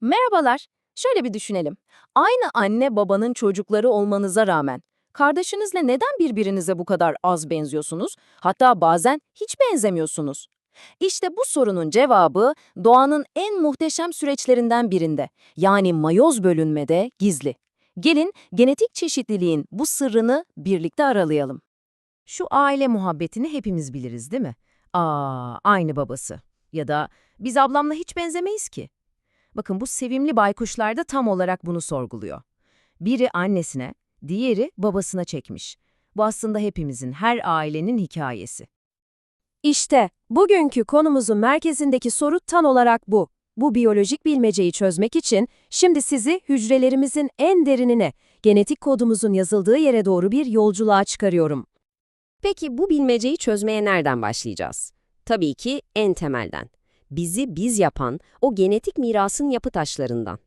Merhabalar. Şöyle bir düşünelim. Aynı anne babanın çocukları olmanıza rağmen kardeşinizle neden birbirinize bu kadar az benziyorsunuz? Hatta bazen hiç benzemiyorsunuz. İşte bu sorunun cevabı doğanın en muhteşem süreçlerinden birinde. Yani mayoz bölünmede gizli. Gelin genetik çeşitliliğin bu sırrını birlikte aralayalım. Şu aile muhabbetini hepimiz biliriz değil mi? Aa, aynı babası. Ya da biz ablamla hiç benzemeyiz ki. Bakın bu sevimli baykuşlar da tam olarak bunu sorguluyor. Biri annesine, diğeri babasına çekmiş. Bu aslında hepimizin, her ailenin hikayesi. İşte bugünkü konumuzun merkezindeki soru tam olarak bu. Bu biyolojik bilmeceyi çözmek için şimdi sizi hücrelerimizin en derinine, genetik kodumuzun yazıldığı yere doğru bir yolculuğa çıkarıyorum. Peki bu bilmeceyi çözmeye nereden başlayacağız? Tabii ki en temelden. Bizi biz yapan o genetik mirasın yapı taşlarından.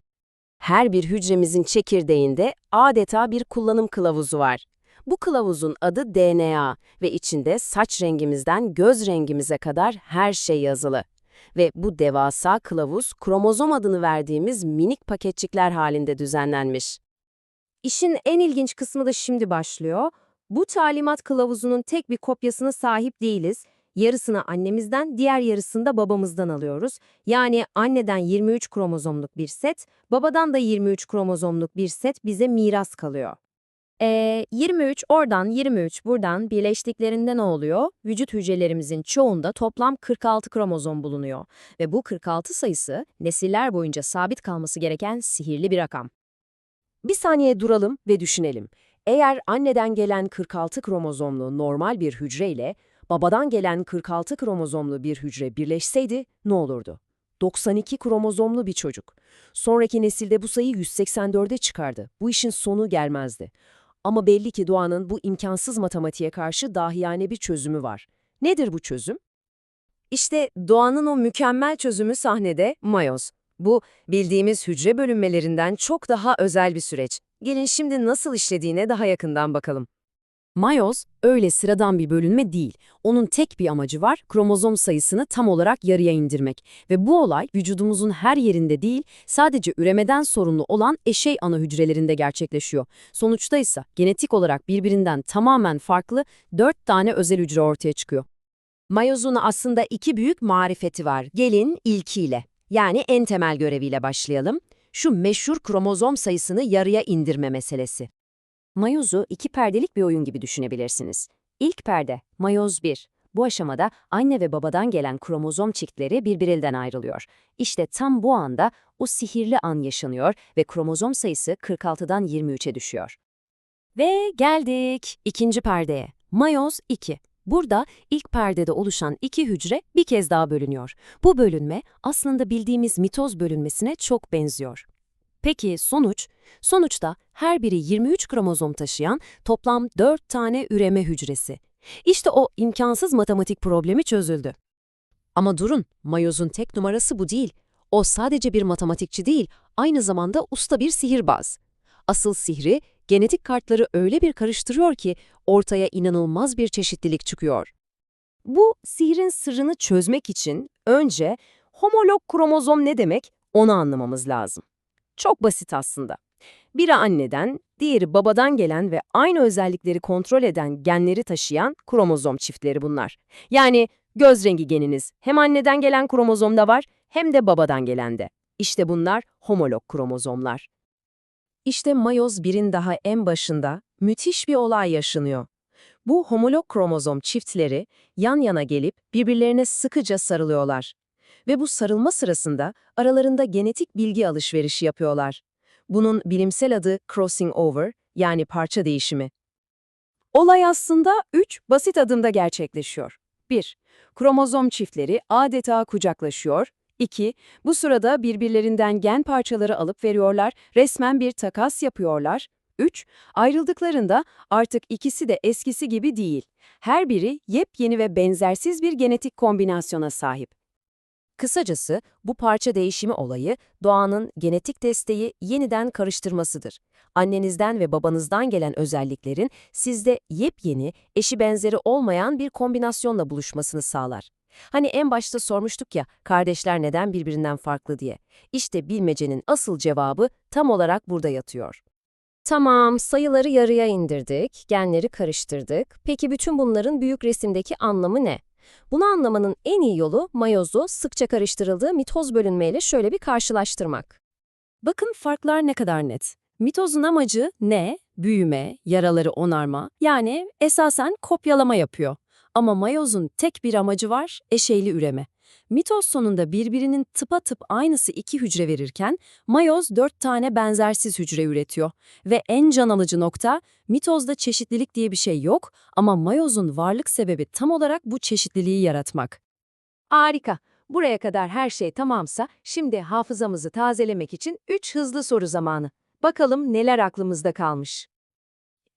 Her bir hücremizin çekirdeğinde adeta bir kullanım kılavuzu var. Bu kılavuzun adı DNA ve içinde saç rengimizden göz rengimize kadar her şey yazılı. Ve bu devasa kılavuz kromozom adını verdiğimiz minik paketçikler halinde düzenlenmiş. İşin en ilginç kısmı da şimdi başlıyor. Bu talimat kılavuzunun tek bir kopyasına sahip değiliz. Yarısını annemizden, diğer yarısını da babamızdan alıyoruz. Yani anneden 23 kromozomluk bir set, babadan da 23 kromozomluk bir set bize miras kalıyor. Ee, 23 oradan 23 buradan birleştiklerinde ne oluyor? Vücut hücrelerimizin çoğunda toplam 46 kromozom bulunuyor. Ve bu 46 sayısı nesiller boyunca sabit kalması gereken sihirli bir rakam. Bir saniye duralım ve düşünelim. Eğer anneden gelen 46 kromozomlu normal bir hücre ile babadan gelen 46 kromozomlu bir hücre birleşseydi ne olurdu? 92 kromozomlu bir çocuk. Sonraki nesilde bu sayı 184'e çıkardı. Bu işin sonu gelmezdi. Ama belli ki doğanın bu imkansız matematiğe karşı dahiyane bir çözümü var. Nedir bu çözüm? İşte doğanın o mükemmel çözümü sahnede mayoz. Bu bildiğimiz hücre bölünmelerinden çok daha özel bir süreç. Gelin şimdi nasıl işlediğine daha yakından bakalım. Mayoz öyle sıradan bir bölünme değil. Onun tek bir amacı var, kromozom sayısını tam olarak yarıya indirmek. Ve bu olay vücudumuzun her yerinde değil, sadece üremeden sorumlu olan eşey ana hücrelerinde gerçekleşiyor. Sonuçta ise genetik olarak birbirinden tamamen farklı dört tane özel hücre ortaya çıkıyor. Mayozun aslında iki büyük marifeti var. Gelin ilkiyle, yani en temel göreviyle başlayalım. Şu meşhur kromozom sayısını yarıya indirme meselesi. Mayozu iki perdelik bir oyun gibi düşünebilirsiniz. İlk perde, mayoz 1. Bu aşamada anne ve babadan gelen kromozom çiftleri birbirinden ayrılıyor. İşte tam bu anda o sihirli an yaşanıyor ve kromozom sayısı 46'dan 23'e düşüyor. Ve geldik ikinci perdeye. Mayoz 2. Burada ilk perdede oluşan iki hücre bir kez daha bölünüyor. Bu bölünme aslında bildiğimiz mitoz bölünmesine çok benziyor. Peki sonuç? Sonuçta her biri 23 kromozom taşıyan toplam 4 tane üreme hücresi. İşte o imkansız matematik problemi çözüldü. Ama durun, Mayoz'un tek numarası bu değil. O sadece bir matematikçi değil, aynı zamanda usta bir sihirbaz. Asıl sihri, genetik kartları öyle bir karıştırıyor ki ortaya inanılmaz bir çeşitlilik çıkıyor. Bu sihrin sırrını çözmek için önce homolog kromozom ne demek onu anlamamız lazım. Çok basit aslında. Biri anneden, diğeri babadan gelen ve aynı özellikleri kontrol eden genleri taşıyan kromozom çiftleri bunlar. Yani göz rengi geniniz hem anneden gelen kromozomda var hem de babadan gelende. İşte bunlar homolog kromozomlar. İşte mayoz 1'in daha en başında müthiş bir olay yaşanıyor. Bu homolog kromozom çiftleri yan yana gelip birbirlerine sıkıca sarılıyorlar. Ve bu sarılma sırasında aralarında genetik bilgi alışverişi yapıyorlar. Bunun bilimsel adı crossing over yani parça değişimi. Olay aslında 3 basit adımda gerçekleşiyor. 1. Kromozom çiftleri adeta kucaklaşıyor. 2. Bu sırada birbirlerinden gen parçaları alıp veriyorlar, resmen bir takas yapıyorlar. 3. Ayrıldıklarında artık ikisi de eskisi gibi değil. Her biri yepyeni ve benzersiz bir genetik kombinasyona sahip. Kısacası bu parça değişimi olayı doğanın genetik desteği yeniden karıştırmasıdır. Annenizden ve babanızdan gelen özelliklerin sizde yepyeni, eşi benzeri olmayan bir kombinasyonla buluşmasını sağlar. Hani en başta sormuştuk ya, kardeşler neden birbirinden farklı diye. İşte bilmecenin asıl cevabı tam olarak burada yatıyor. Tamam, sayıları yarıya indirdik, genleri karıştırdık. Peki bütün bunların büyük resimdeki anlamı ne? Bunu anlamanın en iyi yolu mayozu sıkça karıştırıldığı mitoz bölünmeyle şöyle bir karşılaştırmak. Bakın farklar ne kadar net. Mitozun amacı ne? Büyüme, yaraları onarma, yani esasen kopyalama yapıyor. Ama mayozun tek bir amacı var, eşeyli üreme. Mitoz sonunda birbirinin tıpatıp aynısı iki hücre verirken, mayoz dört tane benzersiz hücre üretiyor. Ve en can alıcı nokta, mitozda çeşitlilik diye bir şey yok ama mayozun varlık sebebi tam olarak bu çeşitliliği yaratmak. Harika. Buraya kadar her şey tamamsa şimdi hafızamızı tazelemek için 3 hızlı soru zamanı. Bakalım neler aklımızda kalmış.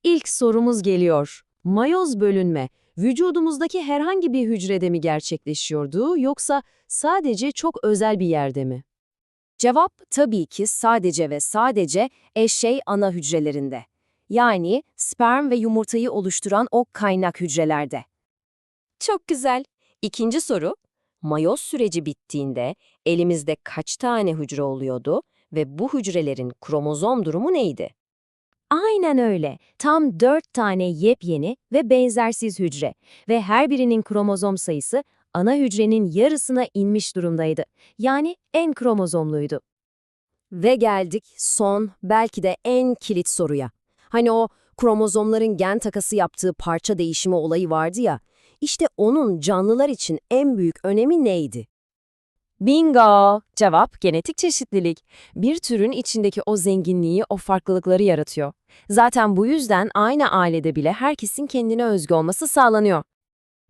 İlk sorumuz geliyor. Mayoz bölünme vücudumuzdaki herhangi bir hücrede mi gerçekleşiyordu yoksa sadece çok özel bir yerde mi? Cevap tabii ki sadece ve sadece eşey ana hücrelerinde. Yani sperm ve yumurtayı oluşturan o kaynak hücrelerde. Çok güzel. İkinci soru, mayoz süreci bittiğinde elimizde kaç tane hücre oluyordu ve bu hücrelerin kromozom durumu neydi? Aynen öyle. Tam 4 tane yepyeni ve benzersiz hücre ve her birinin kromozom sayısı ana hücrenin yarısına inmiş durumdaydı. Yani en kromozomluydu. Ve geldik son, belki de en kilit soruya. Hani o kromozomların gen takası yaptığı parça değişimi olayı vardı ya, işte onun canlılar için en büyük önemi neydi? Bingo! Cevap genetik çeşitlilik. Bir türün içindeki o zenginliği, o farklılıkları yaratıyor. Zaten bu yüzden aynı ailede bile herkesin kendine özgü olması sağlanıyor.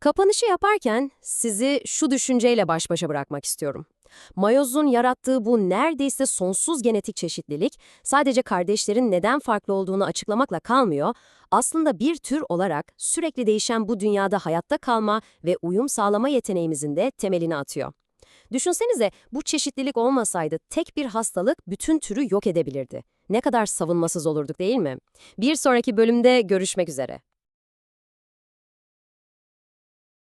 Kapanışı yaparken sizi şu düşünceyle baş başa bırakmak istiyorum. Mayoz'un yarattığı bu neredeyse sonsuz genetik çeşitlilik sadece kardeşlerin neden farklı olduğunu açıklamakla kalmıyor, aslında bir tür olarak sürekli değişen bu dünyada hayatta kalma ve uyum sağlama yeteneğimizin de temelini atıyor. Düşünsenize bu çeşitlilik olmasaydı tek bir hastalık bütün türü yok edebilirdi. Ne kadar savunmasız olurduk değil mi? Bir sonraki bölümde görüşmek üzere.